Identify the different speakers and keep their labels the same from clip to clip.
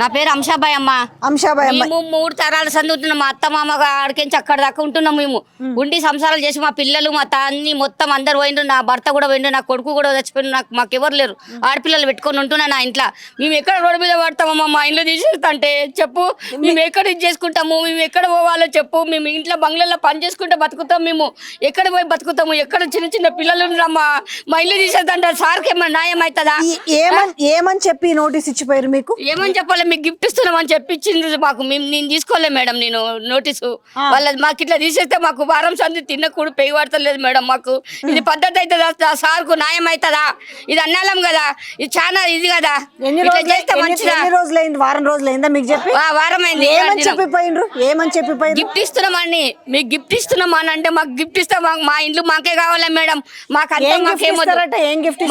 Speaker 1: నా పేరు అంశాబాయ్ అమ్మ.
Speaker 2: అంశాబాయ్ అమ్మ
Speaker 1: మేము మూడు తరాల సంది ఉంటున్నాం మా అత్త మామ ఆడికించి అక్కడ దాకా ఉంటున్నాం మేము. ఉండి సంసారాలు చేసి మా పిల్లలు మా తాన్ని మొత్తం అందరు పోయిండ్రు. నా భర్త కూడా పోయిండు నా కొడుకు కూడా చచ్చిపోయిండు. నాకు మాకు ఎవరు లేరు. ఆడపిల్లలు పెట్టుకొని ఉంటున్నా నా ఇంట్లో. మేము ఎక్కడ రోడ్డు మీద పడతామమ్మా మా ఇంట్లో తీసేస్తంటే చెప్పు. మేము ఎక్కడ ఇది చేసుకుంటాము? మేము ఎక్కడ పోవాలో చెప్పు. మేము ఇంట్లో బంగ్లాలో పని చేసుకుంటే బతుకుతాం మేము. ఎక్కడ పోయి బతుకుతాము? ఎక్కడ చిన్న చిన్న పిల్లలు ఉన్నారమ్మా మా ఇల్లు తీసేద్దంటే సార్కి ఏమైనా న్యాయం అవుతుందా?
Speaker 2: ఏమని ఏమని చెప్పి నోటీస్ ఇచ్చిపోయారు మీకు?
Speaker 1: ఏమని చెప్పాలి? మీకు గిఫ్ట్ ఇస్తున్నామని చెప్పి ఇచ్చింది మాకు. మేము నేను తీసుకోలే మేడం నేను నోటీసు. వాళ్ళ మాకు ఇట్లా తీసేస్తే మాకు వారం సంది తిన్న కూడా పెయి పడతలేదు మేడం మాకు. ఇది పద్ధతి అవుతుందా? సార్కు న్యాయం అవుతుందా? ఇది అన్నాలం కదా? ఇది చాలా ఇది కదా? చేస్తే మంచిదా?
Speaker 2: రోజులైంది? వారం రోజులైందా మీకు చెప్పి?
Speaker 1: వారం అయింది
Speaker 2: ఏమని చెప్పిపోయినరు ఏమని చెప్పిపోయినరు
Speaker 1: గిఫ్ట్ ఇస్తున్నామని మీకు గిఫ్ట్ ఇస్తున్నాం అని అంటే మాకు గిఫ్ట్ ఇస్తే మాకు మా ఇండ్లు మాకే కావాలి మేడం? మాకు అంతా మాకేమొద్దు.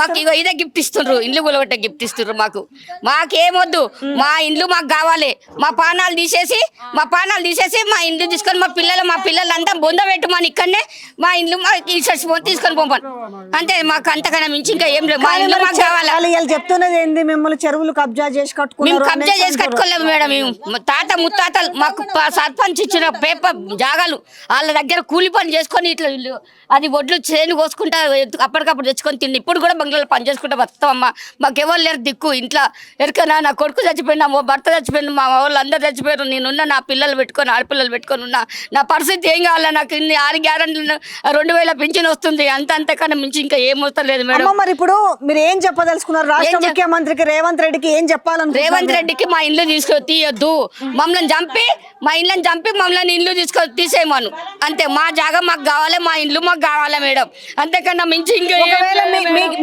Speaker 1: మాకు ఇదే గిఫ్ట్ ఇస్తుండ్రు. ఇల్లు కూలగొట్టే గిఫ్ట్ ఇస్తుండ్రు మాకు. మాకేమొద్దు. మా ఇండ్లు మాకు కావాలి. మా పానాలు తీసేసి మా పానాలు తీసేసి మా ఇండ్లు తీసుకొని మా పిల్లలు మా పిల్లలంతా బొంద పెట్టుమని ఇక్కడనే మా ఇండ్లు మా ఇన్సర్ట్స్ తీసుకొని పంపను అంతే మాకు అంతకన్నా మించి ఇంకా ఏం లేదు. మా ఇండ్లు మాకు కావాలా?
Speaker 2: చెప్తున్నది ఏంది? మిమ్మల్ని చెరువులు కబ్జా చేసి
Speaker 1: మేము
Speaker 2: కట్టుకున్నారు
Speaker 1: కబ్జా చేసి. కట్టుకోలేము మేడం మేము. తాత ముత్తాతలు మాకు సర్పంచ్ ఇచ్చిన పేపర్ జాగాలు. వాళ్ళ దగ్గర కూలి పని చేసుకొని ఇట్లా ఇల్లు అది ఒడ్లు చేను కోసుకుంటా అప్పటికప్పుడు తెచ్చుకొని తిండి. ఇప్పుడు కూడా బంగ్లాలో పని చేసుకుంటా బతామమ్మా మాకు ఎవరు లేరు దిక్కు. ఇంట్లో ఎరకనా? నా కొడుకు చచ్చిపోయినా భర్త చచ్చిపోయింది మా వాళ్ళు అందరు చచ్చిపోయారు. నేనున్న నా పిల్లలు పెట్టుకొని ఆడపిల్లలు పెట్టుకొని ఉన్నా. నా పరిస్థితి ఏం కావాలా? నాకు ఇన్ని ఆరు గ్యారెంటీలు రెండు వేల పింఛన్ వస్తుంది. అంత అంతకన్నా మించి ఇంకా ఏం వస్తలేదు మేడం.
Speaker 2: మరి ఇప్పుడు మీరు ఏం చెప్పదలుచుకున్నారు? రాష్ట్ర ముఖ్యమంత్రికి రేవంత్ రెడ్డికి ఏం చెప్పాలనుకుంటున్నారు?
Speaker 1: రేవంత్ రెడ్డికి మా ఇల్లు తీసుకొని తీయొద్దు. మమ్మల్ని చంపి మా ఇళ్ళని చంపి మమ్మల్ని ఇల్లు తీసుకొని తీసేయమను. అంతే మా జాగా మాకు కావాలి మా ఇల్లు మాకు కావాలి మేడం. అంతేకన్నా మించి ఇంకా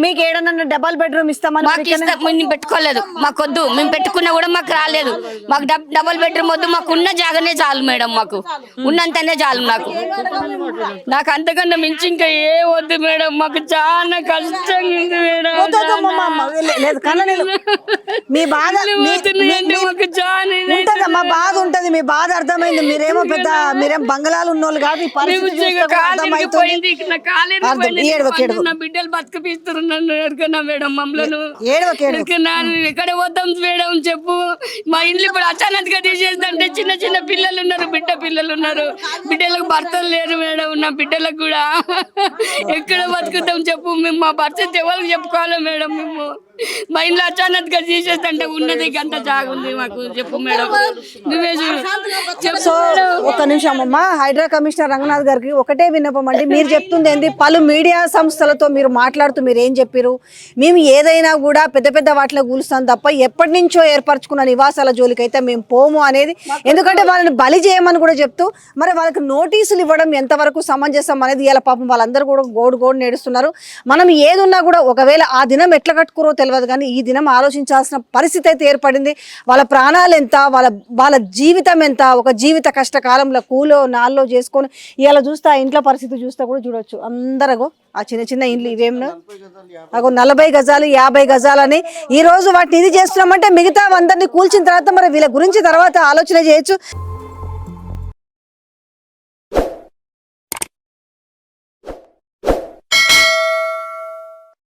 Speaker 2: మీకు ఏడన్నా డబల్ బెడ్రూమ్ ఇస్తామని
Speaker 1: పెట్టుకోలేదు. మాకు వద్దు మేము పెట్టుకున్నా కూడా మాకు రాలేదు. మాకు డబ్- డబుల్ బెడ్రూమ్ వద్దు మాకు ఉన్న జాగానే చాలు మేడం మాకు. ఉన్నంతనే చాలు నాకు నాకు అంతకన్నా మించి ఇంకా ఏ వద్దు మేడం. మాకు చాలా కష్టంగా ఉంది మేడం.
Speaker 2: మీ బాధ
Speaker 1: మాకు చాలా
Speaker 2: ఉంటదమ్మా ఉంటది మీ బాధ అర్థమైంది. మీరేమో పెద్ద మీరేం బంగళాలు ఉన్నోళ్ళు కాదు
Speaker 1: బిడ్డలు ఎరకన్నా మేడం మమ్మల్ని. ఎక్కడ పోతాం మేడం? చెప్పు. మా ఇంట్లో ఇప్పుడు అచానక్గా తీసేస్తుంటే చిన్న చిన్న పిల్లలు ఉన్నారు బిడ్డ పిల్లలు ఉన్నారు. బిడ్డలకు భర్తలు లేరు మేడం నా బిడ్డలకు కూడా. ఎక్కడ బతుకుతాం చెప్పు మేము మా భర్త ఎవరికి చెప్పుకోవాలి మేడం మేము. మా ఇంట్లో అచానక్గా ఉన్నది గంట జాగుంది మాకు. చెప్పు మేడం. నువ్వే చూడు.
Speaker 2: సో. ఒక నిమిషం అమ్మ. హైడ్రా కమిషనర్ రంగనాథ్ గారికి ఒకటే విన్నపం అండి. మీరు చెప్తుంది ఏంది? పలు మీడియా సంస్థలతో మీరు మాట్లాడుతూ మీరు ఏం చెప్పారు మేము ఏదైనా కూడా పెద్ద పెద్ద వాటిలో కూలుస్తాం తప్ప ఎప్పటి నుంచో ఏర్పరచుకున్న నివాసాల జోలికైతే మేము పోము అనేది. ఎందుకంటే వాళ్ళని బలి చేయమని కూడా చెప్తూ మరి వాళ్ళకి నోటీసులు ఇవ్వడం ఎంతవరకు సమంజసం అనేది ఇలా పాపం వాళ్ళందరూ కూడా గోడు గోడు నేడుస్తున్నారు. మనం ఏదున్నా కూడా ఒకవేళ ఆ దినం ఎట్లా కట్టుకురో తెలియదు కానీ ఈ దినం ఆలోచించాల్సిన పరిస్థితి అయితే ఏర్పడింది. వాళ్ళ ప్రాణాలు ఎంత వాళ్ళ వాళ్ళ జీవితం ఎంత ఒక జీవిత కష్టకాలంలో కూలో నాల్లో చేసుకొని ఇలా చూస్తే ఆ ఇంట్లో పరిస్థితి చూస్తే కూడా చూడొచ్చు. అందరగో ఆ చిన్న చిన్న ఇండ్లు ఇవేమో అగో నలభై గజాలు యాభై గజాలని ఈ రోజు వాటిని ఇది చేస్తున్నామంటే మిగతా అందరినీ కూల్చిన తర్వాత మరి వీళ్ళ గురించి తర్వాత ఆలోచన చేయొచ్చు.